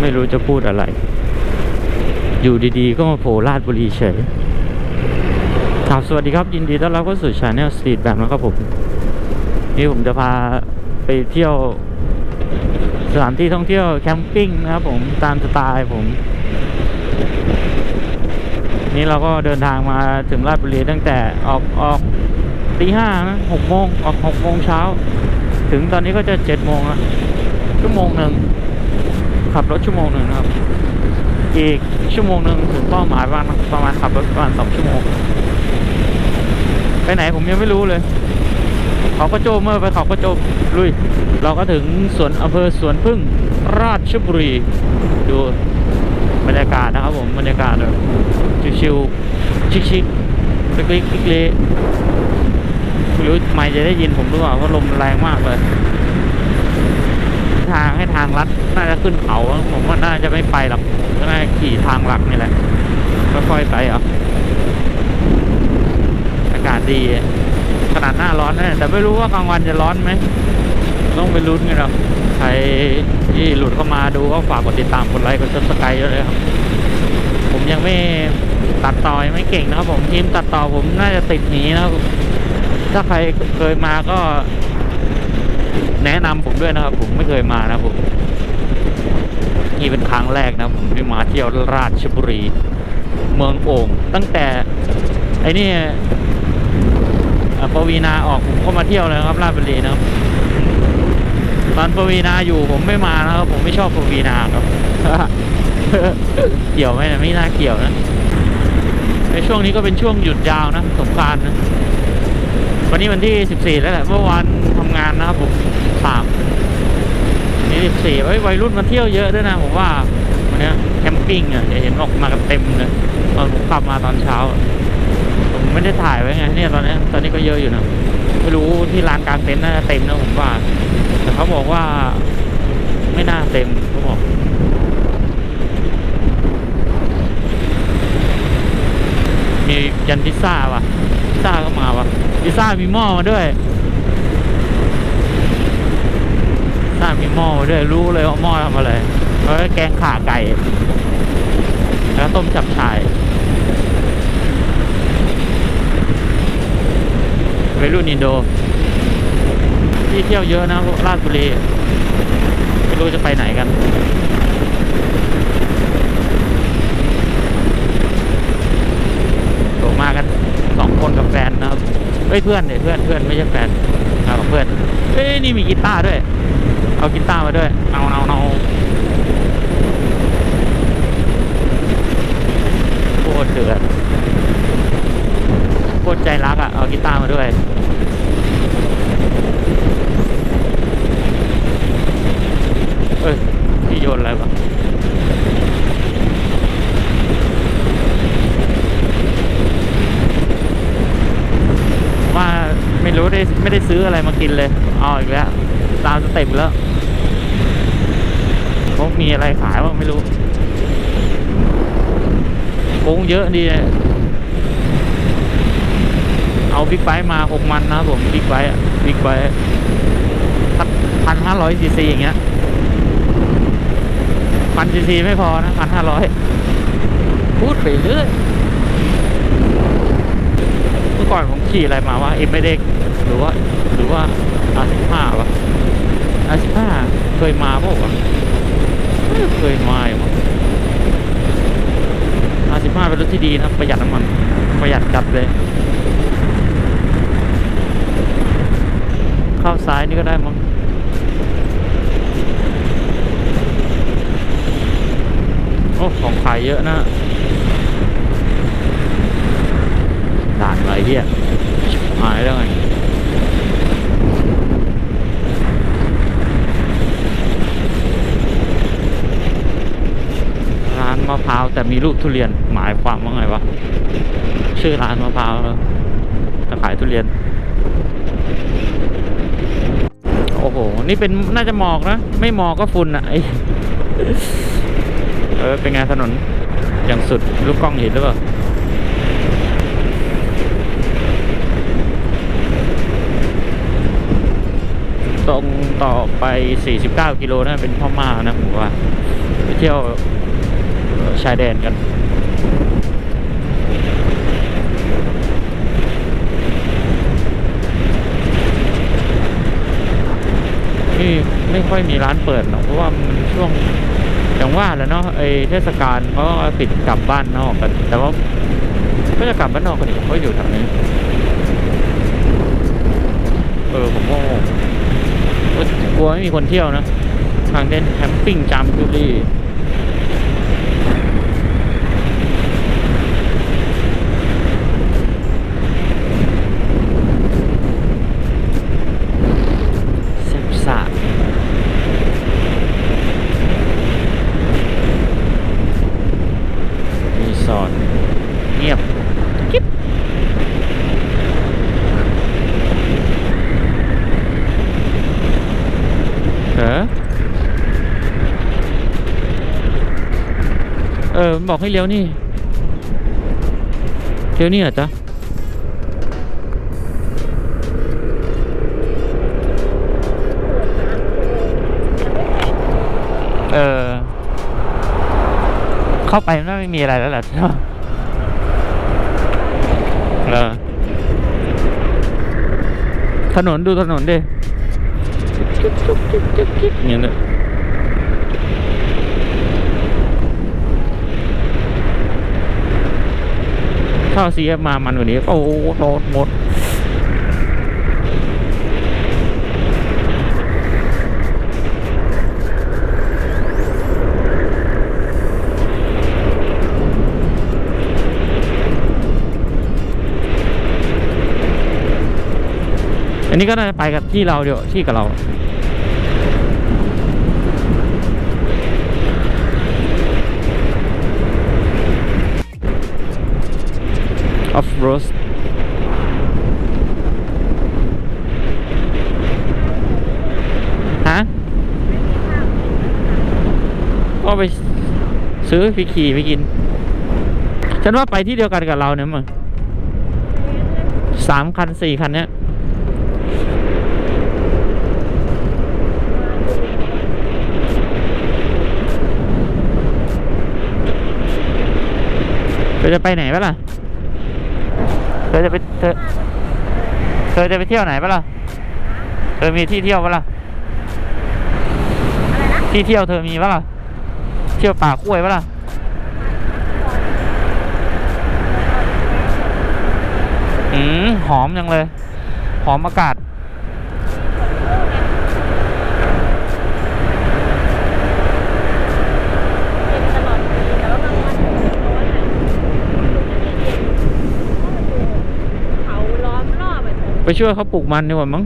ไม่รู้จะพูดอะไร อยู่ดีๆ ก็มาโผล่ราชบุรีเฉยครับสวัสดีครับ ยินดีต้อนรับเข้าสู่ช anel Street แบบนะครับผม นี่ผมจะพาไปเที่ยวสถานที่ท่องเที่ยวแคมปิ้งนะครับผมตามสไตล์ผม นี่เราก็เดินทางมาถึงราชบุรีตั้งแต่ออกออกตีห้านะหกโมงออกหกโมงเช้า ถึงตอนนี้ก็จะเจ็ดโมงล้วชั่วโมงหนึ่ง ขับรถชั่วโมงหนึ่งนะครับ อีกชั่วโมงหนึ่งถึงเป้าหมายประมาณประมาณขับรถประมาณสองชั่วโมง ไปไหนผมยังไม่รู้เลย เขาก็โจมเมื่อไปเขาก็โจมลุย เราก็ถึงสวนอำเภอสวนพึ่งราชบุรี ดูบรรยากาศนะครับผมบรรยากาศแบบชิวๆชิคๆเล็กๆเล็กๆไม่รู้ไม่จะได้ยินผมหรือเปล่าเพราะลมแรงมากเลย ทางให้ทางลัดน่าจะขึ้นเขาผมว่าน่าจะไม่ไปหรอกก็น่าจะขี่ทางหลักนี่แหละค่อยๆไปอะอากาศดีขนาดหน้าร้อนนะแต่ไม่รู้ว่ากลางวันจะร้อนไหมต้องไปลุ้นกันครับใครที่หลุดเข้ามาดูก็ฝากกดติดตามกดไลค์กดซับสไครต์ด้วยครับ ผมยังไม่ตัดต่อยไม่เก่งนะครับผมทีมตัดต่อผมน่าจะติดหนีนะครับถ้าใครเคยมาก็ แนะนำผมด้วยนะครับ ผมไม่เคยมานะผมนี่เป็นครั้งแรกนะผมที่มาเที่ยวราชบุรี เมืองโอ่งตั้งแต่ไอ้นี่ปวีนาออกผมก็มาเที่ยวเลยครับราชบุรีนะครับตอนปวีนาอยู่ผมไม่มานะครับผมไม่ชอบปวีนาครับเกี่ยวไหมนะไม่น่าเกี่ยวนะในช่วงนี้ก็เป็นช่วงหยุดยาวนะสงกรารนะวันนี้วันที่ 14 แล้วแหละเมื่อวาน งานนะครับผมสามนี่14เฮ้วัยรุ่นมาเที่ยวเยอะด้วยนะผมว่าวันเนี้ยแคมปิ้งอะเดี๋ยเห็นออกมากันเต็มเลยตอนผมขับมาตอนเช้า ผมไม่ได้ถ่ายไว้ไงเนี่ยตอนนี้ตอนนี้ก็เยอะอยู่นะไม่รู้ที่ลานกลางเต็นท์น่าจะเต็มนะผมว่า แต่เขาบอกว่าไม่น่าเต็มเขาบอกมียันพิซซ่าว่ะพิซซ่าก็มาว่ะพิซซ่ามีหม้อมาด้วย พิซซ่า มีหม้อมาด้วยรู้เลยว่าหม้อทำอะไรเพราแกงข่าไก่ แล้วต้มจับฉ่ายไปรุ่นอินโด ที่เที่ยวเยอะนะราชบุรีไม่รู้จะไปไหนกันโตมากันสองคนกับแฟนนะครับเฮ้ยเพื่อนเนี่ยเพื่อนเพื่อนไม่ใช่แฟน กับเพื่อนเฮ้ยนี่มีกีตาร์ด้วย เอากีตาร์มาด้วยเอาเอาเอาโคตรเดือดโคตรใจรักอะ เอากีตาร์มาด้วยเอ้ยพี่โยนอะไรวะ ว่า ไม่รู้ได้ไม่ได้ซื้ออะไรมากินเลยเอาอีกแล้วตามสเต็ปแล้วพวกมีอะไรขายบ้างไม่รู้โค้งเยอะดีเนี่ยเอาบิ๊กไบค์มาหกมันนะครับผมบิ๊กไบค์บิ๊กไบค์พันห้าร้อยซีซีอย่างเงี้ยพันซีซีไม่พอนะพันห้าร้อยพูดไปเรื่อยเมื่อ ก่อนผมขี่อะไรมาวะเอ็มไม่เด็กหรือว่าหรือว่าอาสิบห้าวะอาสิบห้าเคยมาเปล่าวะไม่เคยมาอยู่มั้งอาสิบห้าเป็นรถที่ดีนะประหยัดน้ำมันประหยัดจัดเลย เข้าซ้ายนี่ก็ได้มั้งโอ้ของขายเยอะนะ ด่านอะไรเฮียหายแล้วไงร้านมะพร้าวแต่มีลูกทุเรียนหมายความว่าไงวะชื่อร้านมะพร้าวแล้วแต่ขายทุเรียน โอ้โห นี่เป็นน่าจะหมอกนะ ไม่หมอกก็ฝุ่นอะไอเออ เป็นไงถนน อย่างสุด ลูกกล้องเห็นหรือเปล่า ตรงต่อไป 49 กิโลนะเป็นพ่อมานะผมว่าไปเที่ยวชายแดนกันนี่ไม่ค่อยมีร้านเปิดหรอกเพราะว่ามันช่วงอย่างว่าแหล้วเนาะไอเทศกาลเขาก็ปิดกลับบ้านนอกกัน แต่ว่าก็จะกลับบ้านนอกกันอีกเพราอยู่แถวนี้ เออ ผมก็ กลัวไม่มีคนเที่ยวนะทางเด่นแคมปิ้งจามจุรีแซ่บซ่ารีสอร์ทเงียบกิ๊บเหรอเออ มันบอกให้เลี้ยวนี่เลี้ยวนี่เหรอจ๊ะเออ เข้าไปมันไม่มีอะไรแล้วแหละใช่ไหมเออถนนดูถนนดิอย่างนี้ ข้าซีเอฟมามันกว่านี้โอ้โหโดนหมดอันนี้ก็น่าจะไปกับที่เราเดี๋ยวที่กับเรา ออฟโรสฮะก็ไปซื้อไปขี่ไปกิน ฉันว่าไปที่เดียวกันกับเราเนี่ยมั้งสามคันสี่คันเนี้ยเธอจะไปไหนปะล่ะ เธอจะไปเธอเธอจะไปเที่ยวไหนปะล่ะเธอมีที่เที่ยวปะล่ะที่เที่ยวเธอมีปะล่ะเที่ยวป่ากล้วยปะล่ะอืมหอมจังเลย หอมอากาศ เย็นตลอดปีแต่ว่าบางวันร้อนอะเขาล้อมรอบอะเธอ ไป ช่วยเขาปลูกมันดีกว่ามั้ง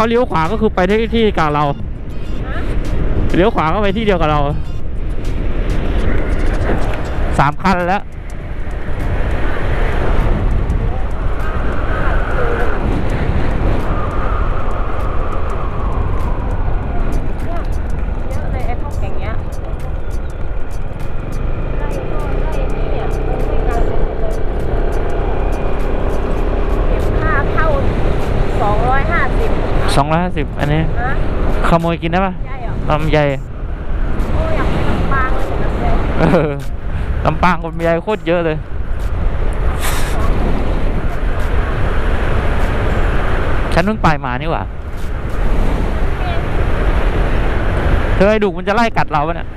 เขาเลี้ยวขวาก็คือไปที่ที่กับเราเลี้ยวขวาก็ไปที่เดียวกับเราสามคันแล้ว เยอะเลยไอ้พวกอย่างเงี้ยไล่ก็ไล่นี่เนี่ยมันไม่กันเลยเลยเก็บค่าเข้าสองร้อยห้าสิบ สองร้อยห้าสิบอันนี้ ฮะขโมยกินได้ปะใช่เหรอลำไยโอ้อยากไปลำปางเลยนะเลยเออลำปางคนลำไยโคตรเยอะเลย ฉันเพิ่งไปมานี่หว่าเธอไอ้ดุมันจะไล่กัดเราปะเนี่ย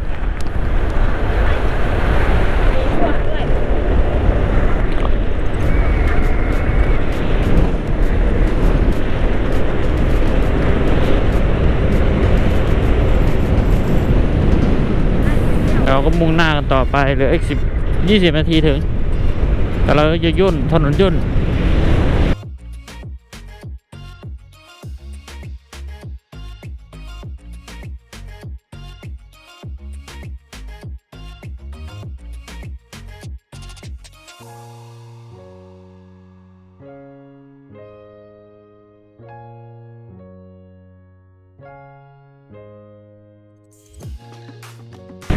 มุ่งหน้ากันต่อไปเหลืออีกสิบยี่สิบนาทีถึง แต่เราจะยุ่นถนนยุ่น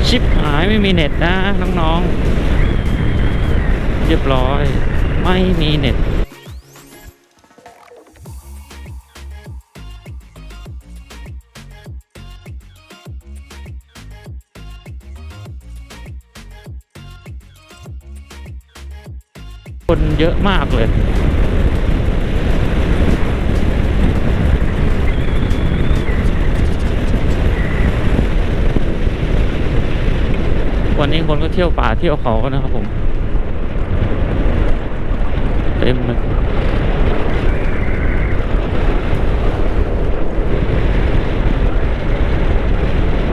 ชิปหายไม่มีเน็ตนะน้องๆ เรียบร้อย ไม่มีเน็ตคนเยอะมากเลย วันนี้คนก็ เที่ยวป่าเขากันนะครับผมเต็มเลย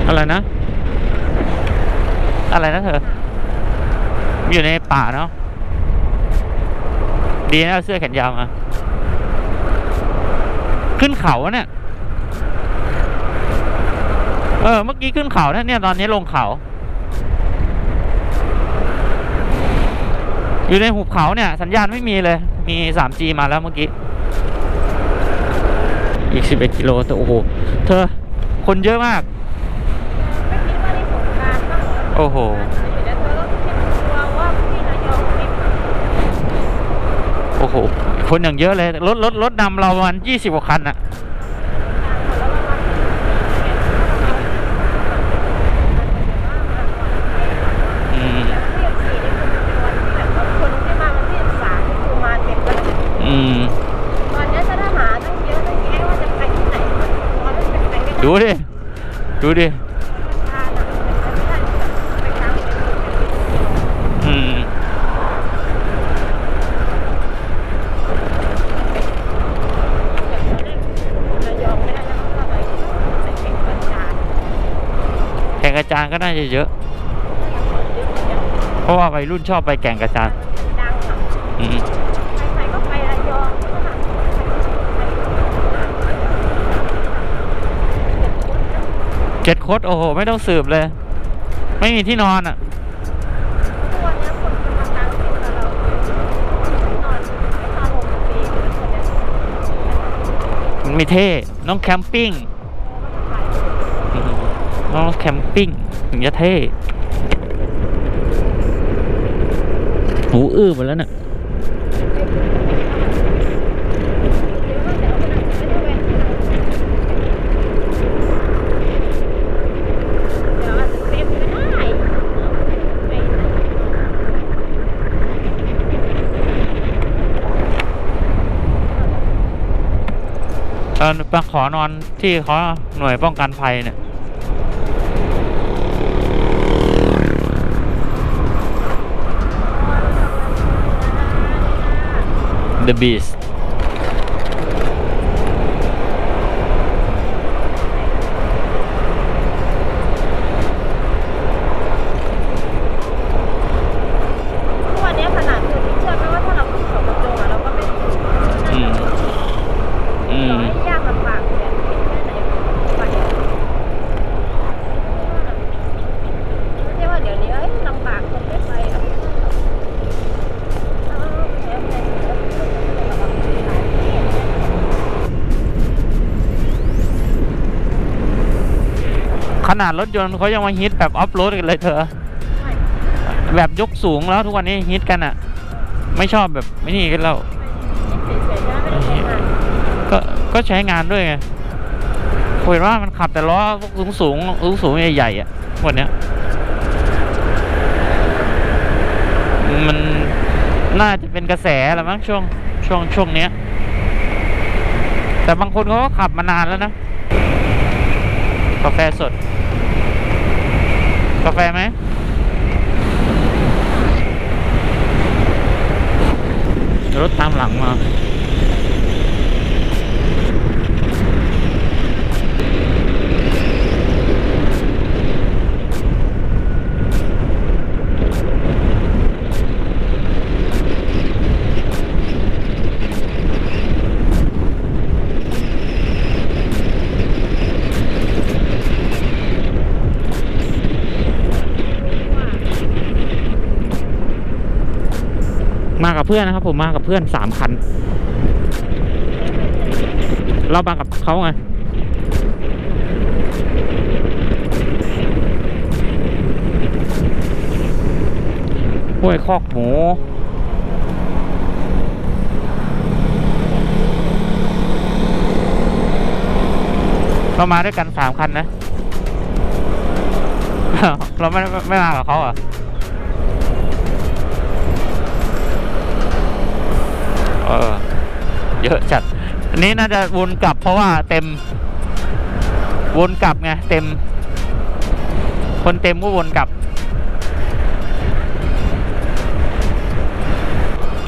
อะไรนะ อะไรนะเธอ อยู่ในป่าเนาะดีนะเสื้อแขนยาวมาขึ้นเขาเนี่ย เออ เมื่อกี้ขึ้นเขานะเนี่ย ตอนนี้ลงเขา อยู่ในหุบเขาเนี่ย สัญญาณไม่มีเลย มี 3G มาแล้วเมื่อกี้ อีก 11 กิโลแต่โอ้โห เธอ คนเยอะมาก โอ้โหคนายกไม่มาโอ้โห คนอย่างเยอะเลย รถรถรถนำเราประมาณ20 กว่าคันอะอืม อืม ดูดิ ดูดิ อืมแข่งกระจานก็น่าจะเยอะ เพราะว่าวัยรุ่นชอบไปแข่งกระจาน ดังอะ อืม ใครๆก็ไประยองก็หา เจ็ดโคตรโอ้โห ไม่ต้องสืบเลย ไม่มีที่นอนอะทุกวันนี้คนกำลังดังที่กับเรานอนไม่นอนหกปีคนเนี้ยมันมีเท่น้องแคมปิ้งน้องแคมปิ้งถึงจะเท่หูอื้อหมดแล้วเนี่ย เดี๋ยวอาจจะเต็มก็ได้ไม่ไหน เออไปขอนอนที่เขาหน่วยป้องกันภัยเนี่ย The Beast วันนี้ขนาดคือที่เชื่อไหมว่าถ้าเราขึ้นเขากระโจงอะเราก็ไม่ถึงน่าจะ อืม อื ต่อ ม ให้ยากลำบากเนี่ยแค่ไหนไปอะไม่ใช่ว่าเดี๋ยวนี้เอ้ยลำบากคนไม่ไปหรอกเอาแค่ไหนก็ไม่ต้องระวังตัวหลายที่ ข นาดรถยนต์เขายังมาฮิตแบบออฟโรดกันเลยเธอ แบบยกสูงแล้วทุกวันนี้ฮิตกันอะ ไม่ชอบแบบไม่นี่กันแล้วก็ก็ใช้งานด้วยไงผมเห็นว่ามันขับแต่ล้อสูงสูงสูงสูงๆใหญ่ๆอะวันเนี้ยมันน่าจะเป็นกระแสแหละมั้งช่วงช่วงช่วงเนี้ย แต่บางคนเขาก็ขับมานานแล้วนะกาแฟสด กาแฟไหมรถตามหลังมา กับเพื่อนนะครับ ผมมากับเพื่อนสามคัน เรามากับเขาไงห้วยคอกหมูเรามาด้วยกันสามคันนะ เราไม่ไม่มากับเขาอะ เออ เยอะจัด อันนี้น่าจะวนกลับเพราะว่าเต็ม วนกลับไงเต็ม คนเต็มก็วนกลับ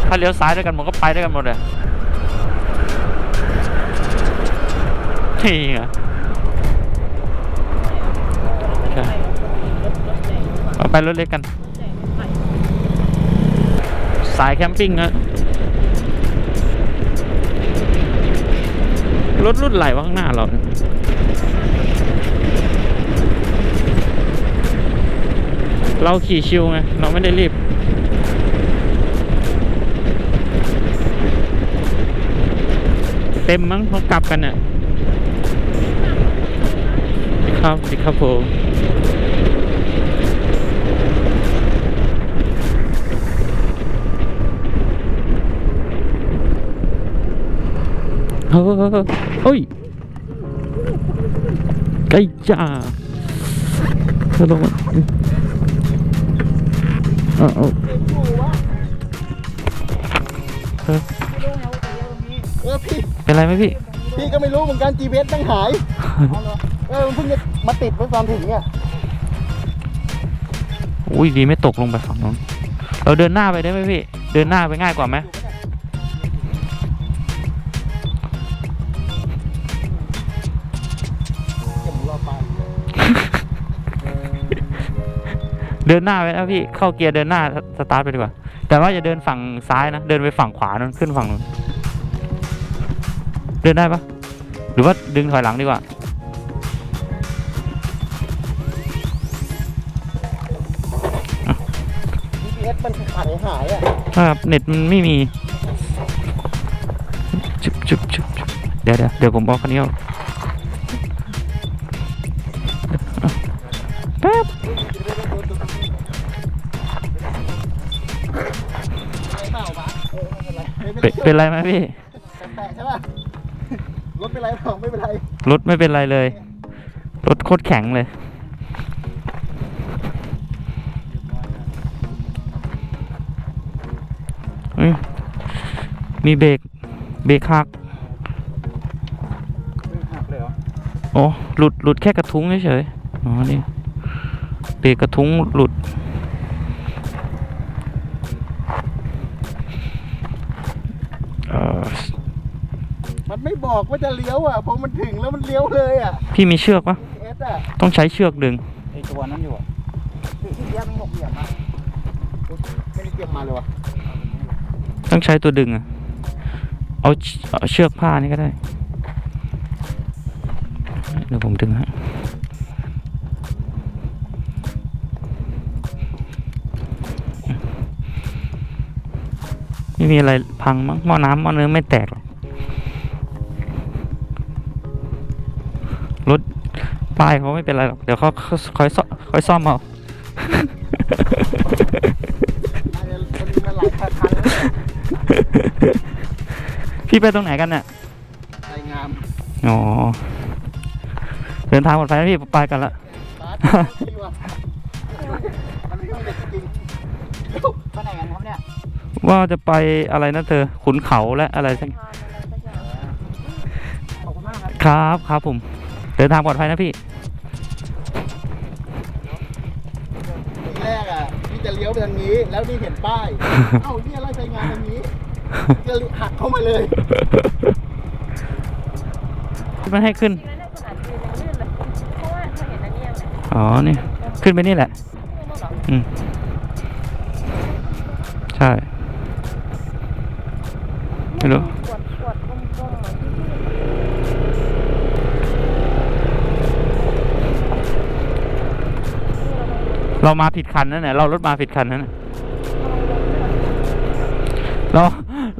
ถ้าเลี้ยวซ้ายด้วยกันผมดก็ไปด้วยกันหมดเลยนี่ไงเอาไปรถเล็กกัน สายแคมปิ้งอะ รถรุ่นไหลวะข้างหน้าเราเราขี่ชิวไง เราไม่ได้รีบ เต็มมั้งเขากลับกันเนี่ยครับสิครับผม เฮ้ยเฮ้ยไก่จ้าเธอลงมาเอาเอาเออเออพี่ เป็นไรไหมพี่ พี่ก็ไม่รู้เหมือนกัน GPS ตั้งหาย เออมันเพิ่งจะมาติดไว้ตอนถึงเนี่ยอุ้ยดีไม่ตกลงไปฝั่งนู้นเราเดินหน้าไปได้ไหมพี่ เดินหน้าไปง่ายกว่าไหม เดินหน้าไปนะพี่เข้าเกียร์เดินหน้าสตาร์ทไปดีกว่า แต่ว่าอย่าเดินฝั่งซ้ายนะ เดินไปฝั่งขวานั้นขึ้นฝั่งนู้นเดินได้ปะหรือว่าดึงถอยหลังดีกว่า GPS มันขาดหายอะครับเน็ตมันไม่มีจุบจุบจุบจุบเดี๋ยวเดี๋ยวเดี๋ยวผมบอกคันนี้เอาแป๊บ เป็นเป็นไรเป็นไรไหมพี่ แปะใช่ป่ะ รถเป็นไรเปล่าไม่เป็นไร รถไม่เป็นไรเลย รถโคตรแข็งเลย เฮ้ย มีเบรก เบรกหัก หักเลยเหรอ โอ้ หลุด หลุดแค่กระทุ้งเฉยๆ อ๋อ นี่ เบรกกระทุ้งหลุด เอ่อ มันไม่บอกว่าจะเลี้ยวอะพอมันถึงแล้วมันเลี้ยวเลยอะพี่มีเชือกปะ GPS อะต้องใช้เชือกดึงไอตัวนั้นอยู่อะที่ที่เลี้ยวมันหกเหลี่ยมอะไม่ได้เตรียมมาเลยวะต้องใช้ตัวดึงอะเอาเชเอาเชือกผ้านี่ก็ได้เดี๋ยวผมดึงฮะไม่มีอะไรพังมั้งหม้อน้ำหม้อเนื้อไม่แตกหรอก ป้ายเขาไม่เป็นไรหรอก เดี๋ยวเขาเขาคอยซ่อมคอยซ่อมเอาอาจจะมันมีมาหลายคันแล้วเนี่ยพี่ไปตรงไหนกันเนี่ยรายงาม อ๋อ เดินทางปลอดภัยนะพี่ไปกันละสตาร์ทดีว่ะมันไม่ต้องเด็กจริงไปไหนกันครับเนี่ย ว่าจะไปอะไรนะเธอ ขุนเขาและอะไรสักทานอะไรสักอย่างขอบคุณมากครับครับ ครับผม เดินทางปลอดภัยนะพี่ จะเลี้ยวไปทางนี้ แล้วนี่เห็นป้าย เอ้าเนี่ยไล่ไปงานทางนี้ จะหักเข้ามาเลยมันให้ขึ้น ทีนั้นเนี่ยขนาดยืนยังลื่นเลยเพราะว่าเธอเห็นอันนี้ยังไงอ๋อ นี่ ขึ้นไปนี่แหละ ไม่รู้หรออืม ใช่ ไม่รู้ ขวดขวดกลมๆเหมือนที่พี่ เรามาผิดคันนั่นแหละเรารถมาผิดคันนั่นน่ะเรา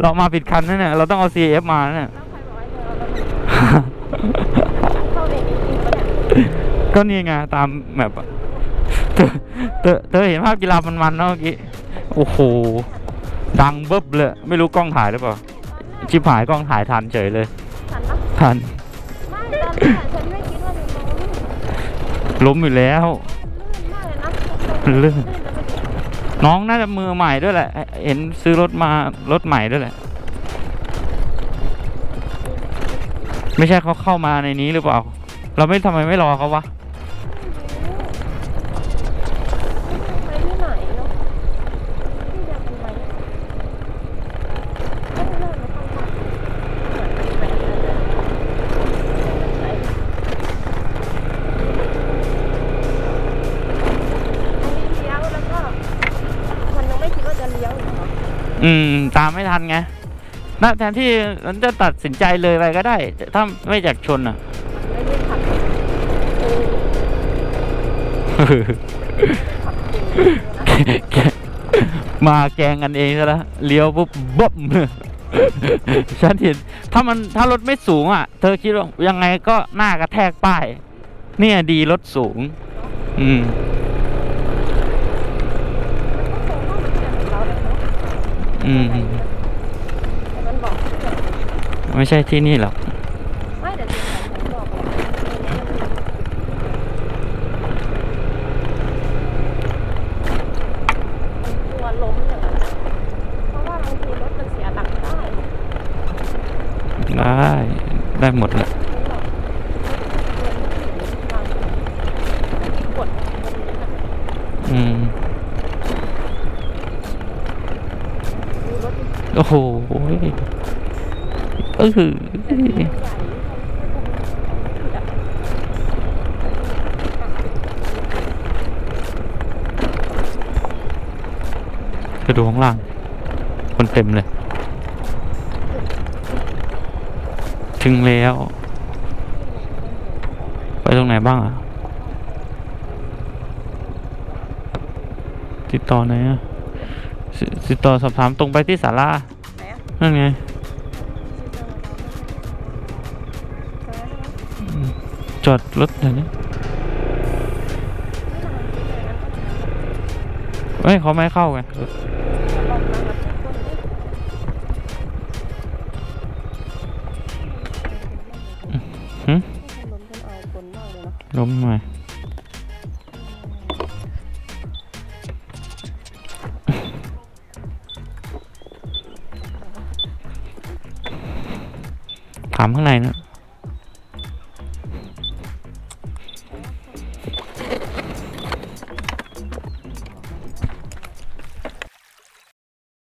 เรามาผิดคันนั่นเนี่ยเราต้องเอา CF มาเนี่ยแล้วใครบอกให้เธอเอารถเข้าในนี้จริงปะเนี่ยก็นี่ไงตามแมปอะเธอเธอเธอเห็นภาพกีฬามันๆเนาะเมื่อกี้โอ้โหดังเบิบเลย ไม่รู้กล้องถ่ายหรือเปล่าชิบหายกล้องถ่ายทันเฉยเลยฉันปะทันไม่ตอนแรกฉันไม่คิดว่าจะล้มล้มอยู่แล้วมันลื่นมาก เรื่องน้องน่าจะมือใหม่ด้วยแหละ เห็นซื้อรถมารถใหม่ด้วยแหละ ไม่ใช่เขาเข้ามาในนี้หรือเปล่า เราไม่ทำไมไม่รอเขาวะ ไปที่ไหนเนาะที่จะไปไหนไม่เลิกแล้วเข้ามาเหมือนไปเลยไปอันนี้เลี้ยวแล้วก็มันยังไม่คิดว่าจะเลี้ยวอีกเหร อืม ตามไม่ทันไงน่าแทนที่มันจะตัดสินใจเลยไปก็ได้ ถ้าไม่อยากชนอะมาแกงกันเองซะล้วเลี้ยวปุ๊บบ๊บฉันเห็นถ้ามันถ้ารถไม่สูงอะ เธอคิดว่ายังไงก็หน้ากระแทกป้าย เนี่ยดีรถสูง อืม อืมมันบอกที่ไหนไม่ใช่ที่นี่หรอกไม่แต่ที่ฉันบอกเลยตัวล้มอย่างนั้นเพราะว่าบางทีรถมันเสียหลักได้ ได้ ได้หมดแหละ กดตรงนี้นะ อืม ดูรถดิ โอ้โหเออแต่ที่มันใหญ่ไปดูข้างล่าง คนเต็มเลย ถึงแล้ว ไปตรงไหนบ้างอะ ติดต่อไหนอะสติดต่อสอบถามตรงไปที่ศาลาไหนนั่นไง จอดรถเดี๋ยวนี้เฮ้ยเขาไม่ให้เข้าไงรถหึล้มหน่อย